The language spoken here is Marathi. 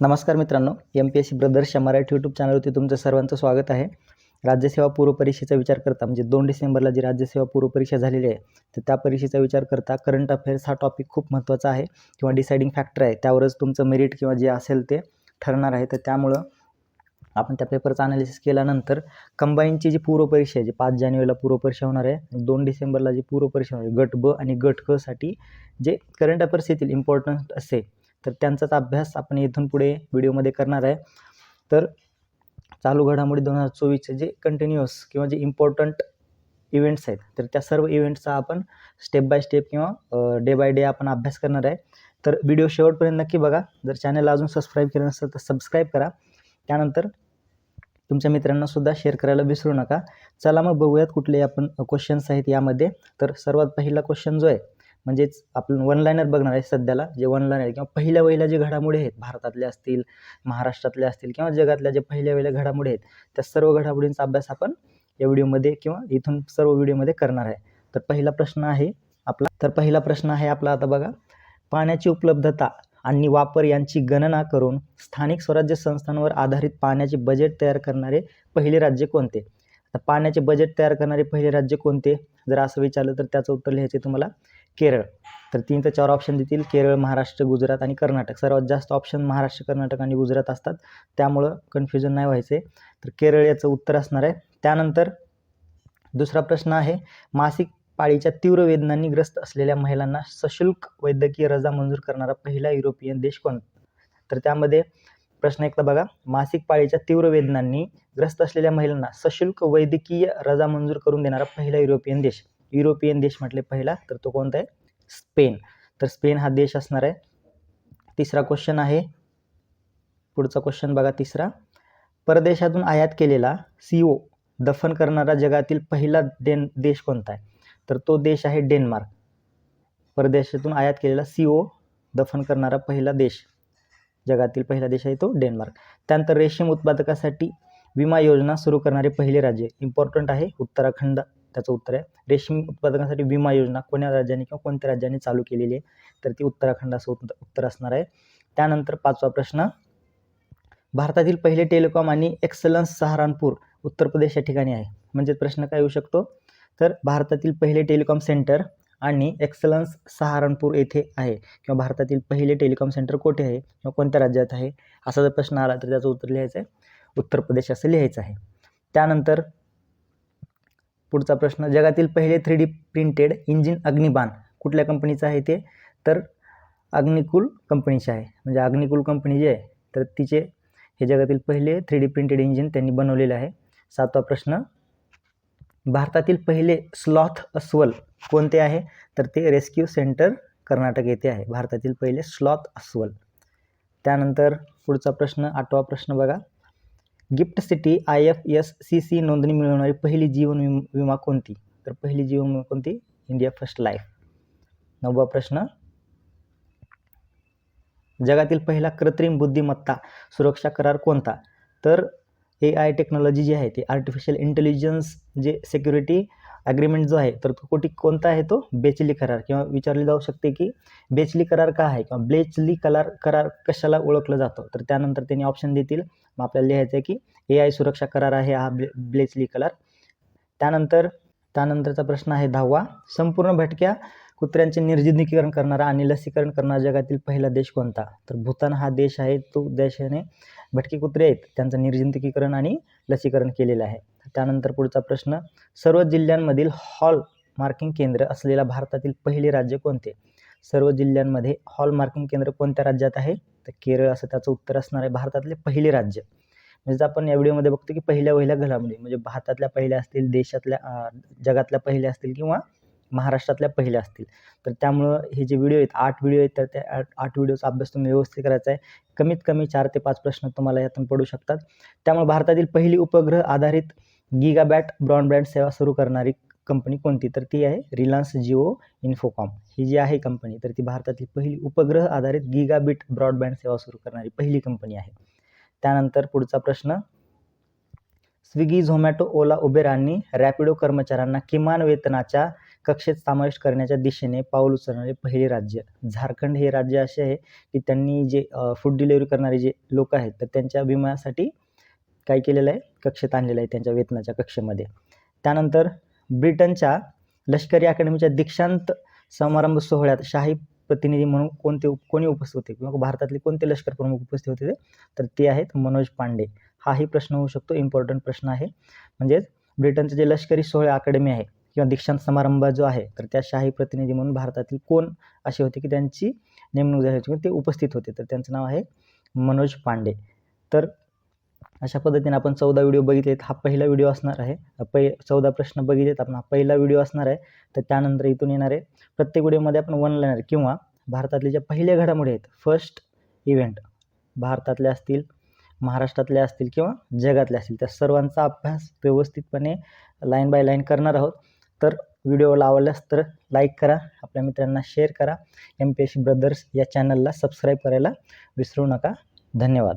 नमस्कार मित्रांनो एम पी एस सी ब्रदर्सच्या मराठी यूट्यूब चॅनलवरती तुमचं सर्वांचं स्वागत आहे. राज्यसेवा पूर्व परीक्षेचा विचार करता म्हणजे दोन डिसेंबरला जी राज्यसेवा पूर्व परीक्षा झालेली आहे तर त्या परीक्षेचा विचार करता करंट अफेअर्स हा टॉपिक खूप महत्त्वाचा आहे किंवा डिसाइडिंग फॅक्टर आहे. त्यावरच तुमचं मेरिट किंवा जे असेल ते ठरणार आहे. तर त्यामुळं आपण त्या पेपरचं अनालिसिस केल्यानंतर कंबाईनची जी पूर्वपरीक्षा आहे जी पाच जानेवारीला पूर्वपरीक्षा होणार आहे आणि दोन डिसेंबरला जी पूर्वपरीक्षा होणार आहे गट ब आणि गट क साठी जे करंट अफेअर्स येतील इम्पॉर्टंट असे तर त्यांचाच अभ्यास आपण इथून पुढे व्हिडिओमध्ये करणार आहे. तर चालू घडामोडी दोन हजार चोवीसचे जे कंटिन्युअस किंवा जे इम्पॉर्टंट इव्हेंट्स आहेत तर त्या सर्व इव्हेंट्सचा आपण स्टेप बाय स्टेप किंवा डे बाय डे आपण अभ्यास करणार आहे. तर व्हिडिओ शेवटपर्यंत नक्की बघा. जर चॅनलला अजून सबस्क्राईब केलं नसेल तर सबस्क्राईब करा. त्यानंतर तुमच्या मित्रांनासुद्धा शेअर करायला विसरू नका. चला मग बघूयात कुठले आपण क्वेश्चन्स आहेत यामध्ये. तर सर्वात पहिला क्वेश्चन जो आहे म्हणजेच आपण वन लायनर बघणार आहे सध्याला जे वन लायनर किंवा पहिल्या वहिल्या जे घडामोडी आहेत भारतातल्या असतील महाराष्ट्रातल्या असतील किंवा जगातल्या जे पहिल्या वहिल्या घडामोडी आहेत त्या सर्व घडामोडींचा अभ्यास आपण या व्हिडिओमध्ये किंवा इथून सर्व व्हिडिओमध्ये करणार आहे. तर पहिला प्रश्न आहे आपला तर पहिला प्रश्न आहे आपला आता बघा. पाण्याची उपलब्धता आणि वापर यांची गणना करून स्थानिक स्वराज्य संस्थांवर आधारित पाण्याचे बजेट तयार करणारे पहिले राज्य कोणते? आता पाण्याचे बजेट तयार करणारे पहिले राज्य कोणते? जर असं विचारलं तर त्याचं उत्तर लिहायचे तुम्हाला. केरळ. तर तीन ते चार ऑप्शन देतील. केरळ महाराष्ट्र गुजरात आणि कर्नाटक. सर्वात जास्त ऑप्शन महाराष्ट्र कर्नाटक आणि गुजरात असतात. त्यामुळं कन्फ्युजन नाही व्हायचे. तर केरळ याचं उत्तर असणार आहे. त्यानंतर दुसरा प्रश्न आहे. मासिक पाळीच्या तीव्र वेदनांनी ग्रस्त असलेल्या महिलांना सशुल्क वैद्यकीय रजा मंजूर करणारा पहिला युरोपियन देश कोणता तर त्यामध्ये प्रश्न एकदा बघा. मासिक पाळीच्या तीव्र वेदनांनी ग्रस्त असलेल्या महिलांना सशुल्क वैद्यकीय रजा मंजूर करून देणारा पहिला युरोपियन देश. युरोपियन देश म्हटले पहिला तर तो कोणता आहे? स्पेन. तर स्पेन हा देश असणार आहे. तिसरा क्वेश्चन आहे. पुढचा क्वेश्चन बघा तिसरा. परदेशातून आयात केलेला सी ओ दफन करणारा जगातील पहिला देन देश कोणता आहे? तर तो देश आहे डेन्मार्क. परदेशातून आयात केलेला सी ओ दफन करणारा पहिला देश. जगातील पहिला देश आहे तो डेन्मार्क. त्यानंतर रेशीम उत्पादकासाठी विमा योजना सुरू करणारे पहिले राज्य. इम्पॉर्टंट आहे. उत्तराखंड त्याचं उत्तर आहे. रेशीम उत्पादकांसाठी विमा योजना कोण्या राज्याने किंवा कोणत्या राज्याने चालू केलेली आहे? तर ती उत्तराखंड असं उत्तर असणार आहे. त्यानंतर पाचवा प्रश्न. भारतातील पहिले टेलिकॉम आणि एक्सलन्स सहारानपूर उत्तर प्रदेश या ठिकाणी आहे. म्हणजे प्रश्न काय येऊ शकतो? तर भारतातील पहिले टेलिकॉम सेंटर आणि एक्सलन्स सहारनपूर येथे आहे. किंवा भारतातील पहिले टेलिकॉम सेंटर कोठे आहे? किंवा कोणत्या राज्यात आहे? असा जर प्रश्न आला तर त्याचं उत्तर लिहायचं आहे. उत्तर प्रदेश असं लिहायचं आहे. त्यानंतर पुढचा प्रश्न जगातील पहिले three D printed engine Agnibaan कुठल्या कंपनीचं आहे ते? तर अग्निकुल कंपनीचे आहे. म्हणजे अग्निकुल कंपनी जी आहे तर तिचे हे जगातील पहिले थ्री डी प्रिंटेड इंजिन त्यांनी बनवलेले आहे. सातवा प्रश्न भारतातील पहिले स्लॉथ अस्वल कोणते आहे? तर ते रेस्क्यू सेंटर कर्नाटक येथे आहे. भारतातील पहिले स्लॉथ अस्वल. त्यानंतर पुढचा प्रश्न आठवा प्रश्न बघा. GIFT city I F S C C नोंदणी मिळवणारी पहली जीवन विम, विमा को पहली जीवन विमा को इंडिया फ़र्स्ट लाइफ नववा प्रश्न. जगातील पहिला कृत्रिम बुद्धिमत्ता सुरक्षा करार को ए आय टेक्नॉलॉजी जी है ती आर्टिफिशियल इंटेलिजेंस जे सिक्युरिटी ॲग्रीमेंट जो आहे तर तो कोटी कोणता आहे तो? बेचली करार. किंवा विचारले जाऊ शकते की बेचली करार का आहे? किंवा ब्लेचली करार करार कशाला ओळखलं जातं? तर त्यानंतर त्यांनी ऑप्शन देतील. मग आपल्याला लिहायचं आहे की ए आय सुरक्षा करार आहे हा ब्ले ब्लेचली करार त्यानंतर त्यानंतरचा प्रश्न आहे दहावा. संपूर्ण भटक्या कुत्र्यांचे निर्जनिकीकरण करणारा आणि लसीकरण करणारा जगातील पहिला देश कोणता? तर भूतान हा देश आहे तो देशाने भटके कुत्रे आहेत त्यांचं निर्जंतुकीकरण आणि लसीकरण केलेलं आहे. त्यानंतर पुढचा प्रश्न सर्व जिल्ह्यांमधील हॉल मार्किंग केंद्र असलेला भारतातील पहिले राज्य कोणते? सर्व जिल्ह्यांमध्ये हॉल मार्किंग केंद्र कोणत्या राज्यात आहे? तर केरळ असं त्याचं उत्तर असणार आहे भारतातले पहिले राज्य. म्हणजे आपण या व्हिडिओमध्ये बघतो की पहिल्या पहिल्या घडामोडी म्हणजे भारतातल्या पहिल्या असतील देशातल्या जगातल्या पहिल्या असतील किंवा महाराष्ट्रातल्या पहिल्या असतील. तर त्यामुळं हे जे व्हिडिओ आहेत आठ व्हिडिओ आहेत तर त्या आठ आठ व्हिडिओचा अभ्यास तुम्ही व्यवस्थित करायचा आहे. कमीत कमी चार ते पाच प्रश्न तुम्हाला यातून पडू शकतात. त्यामुळे भारतातील पहिली उपग्रह आधारित गिगाबॅट ब्रॉडबँड सेवा सुरू करणारी कंपनी कोणती? तर ती आहे रिलायन्स जिओ इन्फोकॉम ही जी आहे कंपनी तर ती भारतातली पहिली उपग्रह आधारित गिगाबिट ब्रॉडबँड सेवा सुरू करणारी पहिली कंपनी आहे. त्यानंतर पुढचा प्रश्न. स्विगी झोमॅटो ओला उबेर आणि रॅपिडो कर्मचाऱ्यांना किमान वेतनाच्या कक्षेत समावेश करण्याच्या दिशेने पाऊल उचलणारे पहिले राज्य. झारखंड हे राज्य असे आहे की त्यांनी जे फूड डिलिव्हरी करणारे जे लोक आहेत तर त्यांच्या विम्यासाठी काय केलेलं आहे? कक्षेत आणलेलं आहे त्यांच्या वेतनाच्या कक्षेमध्ये. त्यानंतर ब्रिटनच्या लष्करी अकॅडमीच्या दीक्षांत समारंभ सोहळ्यात शाही प्रतिनिधी म्हणून कोणते उप- कोणी उपस्थित होते? किंवा भारतातले कोणते लष्कर प्रमुख उपस्थित होते? तर ते आहेत मनोज पांडे. हाही प्रश्न होऊ शकतो. इम्पॉर्टंट प्रश्न आहे. म्हणजेच ब्रिटनचे जे लष्करी सोहळे अकॅडमी आहे किंवा दीक्षांत समारंभ जो आहे तर त्या शाही प्रतिनिधी म्हणून भारतातील कोण असे होते की त्यांची नेमणूक झाली होती ते उपस्थित होते? तर त्यांचं नाव आहे मनोज पांडे. तर अशा पद्धतीने आपण चौदा व्हिडिओ बघितलेत. हा पहिला व्हिडिओ असणार आहे. पै चौदा प्रश्न बघितलेत. आपण हा पहिला व्हिडिओ असणार आहे. तर त्यानंतर इथून येणारे प्रत्येक व्हिडिओमध्ये आपण वन लाईनर किंवा भारतातले ज्या पहिल्या घडामोडी आहेत फर्स्ट इव्हेंट भारतातले असतील महाराष्ट्रातले असतील किंवा जगातले असतील त्या सर्वांचा अभ्यास व्यवस्थितपणे लाईन बाय लाईन करणार आहोत. तर व्हिडिओला आवडल्यास तर लाईक करा. आपल्या मित्रांना शेअर करा. एम पी एस ब्रदर्स या चॅनलला सबस्क्राईब करायला विसरू नका. धन्यवाद.